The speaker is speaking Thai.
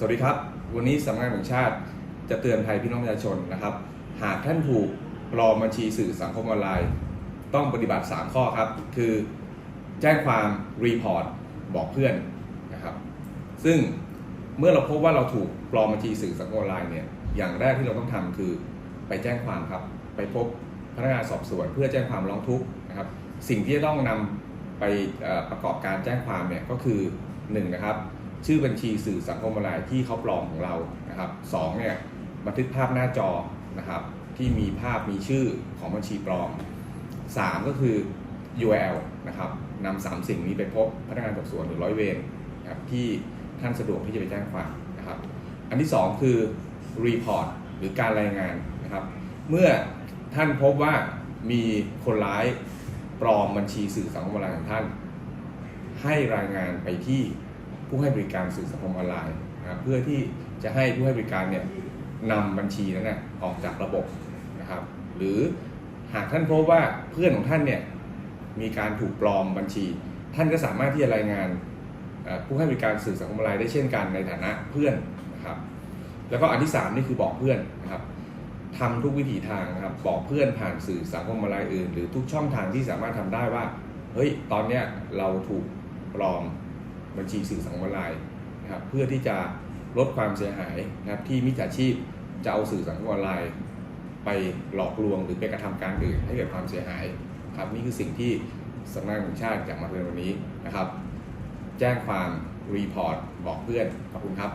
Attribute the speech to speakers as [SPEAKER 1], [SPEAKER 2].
[SPEAKER 1] สวัสดีครับ วันนี้สำนักงานแห่งชาติจะเตือนภัยพี่น้องประชาชนนะครับ หากท่านถูกปลอมบัญชีสื่อสังคมออนไลน์ ต้องปฏิบัติ 3 ข้อครับ คือแจ้งความรีพอร์ตบอกเพื่อนนะครับ ซึ่งเมื่อเราพบว่าเราถูกปลอมบัญชีสื่อสังคมออนไลน์เนี่ยอย่างแรกที่เราต้องทำคือไปแจ้งความครับ ไปพบพนักงานสอบสวนเพื่อแจ้งความร้องทุกข์นะครับ สิ่งที่จะต้องนำไปประกอบการแจ้งความเนี่ยก็คือหนึ่งนะครับ ชื่อบัญชีสื่อสังคมออนไลน์ที่เขาปลอมของเรานะครับสองเนี่ยบันทึกภาพหน้าจอนะครับที่มีภาพมีชื่อของบัญชีปลอม 3 ก็คือ URL นะครับนำสามสิ่งนี้ไปพบพนักงานสอบสวนหรือร้อยเวรนะครับที่ท่านสะดวกที่จะไปแจ้งความนะครับ อันที่ 2 คือ Report หรือการรายงานนะครับ เมื่อท่านพบว่ามีคนร้ายปลอมบัญชีสื่อสังคมออนไลน์ของท่าน ให้รายงานไปที่ ผู้ให้บริการสื่อสังคมออนไลน์นะเพื่อที่จะให้ผู้ให้บริการเนี่ยนำบัญชีนั้นนะออกจากระบบนะครับ หรือหากท่านพบว่าเพื่อนของท่านเนี่ยมีการถูกปลอมบัญชี ท่านก็สามารถที่จะรายงานผู้ให้บริการสื่อสังคมออนไลน์ได้เช่นกันในฐานะเพื่อนนะครับ แล้วก็อันที่สามนี่คือบอกเพื่อนนะครับทำทุกวิถีทางนะครับบอกเพื่อนผ่านสื่อสังคมออนไลน์อื่น หรือทุกช่องทางที่สามารถทำได้ว่าเฮ้ยตอนเนี้ยเราถูกปลอม บัญชีสื่อสังคมออนไลน์นะครับเพื่อที่จะลดความเสียหายนะครับที่มิจฉาชีพจะเอาสื่อสังคมออนไลน์ ไปหลอกลวงหรือไปกระทำการอื่นให้เกิดความเสียหายครับนี่คือสิ่งที่สำนักงานแห่งชาติจะมาเตือนวันนี้นะครับ แจ้งความรีพอร์ตบอกเพื่อนขอบคุณครับ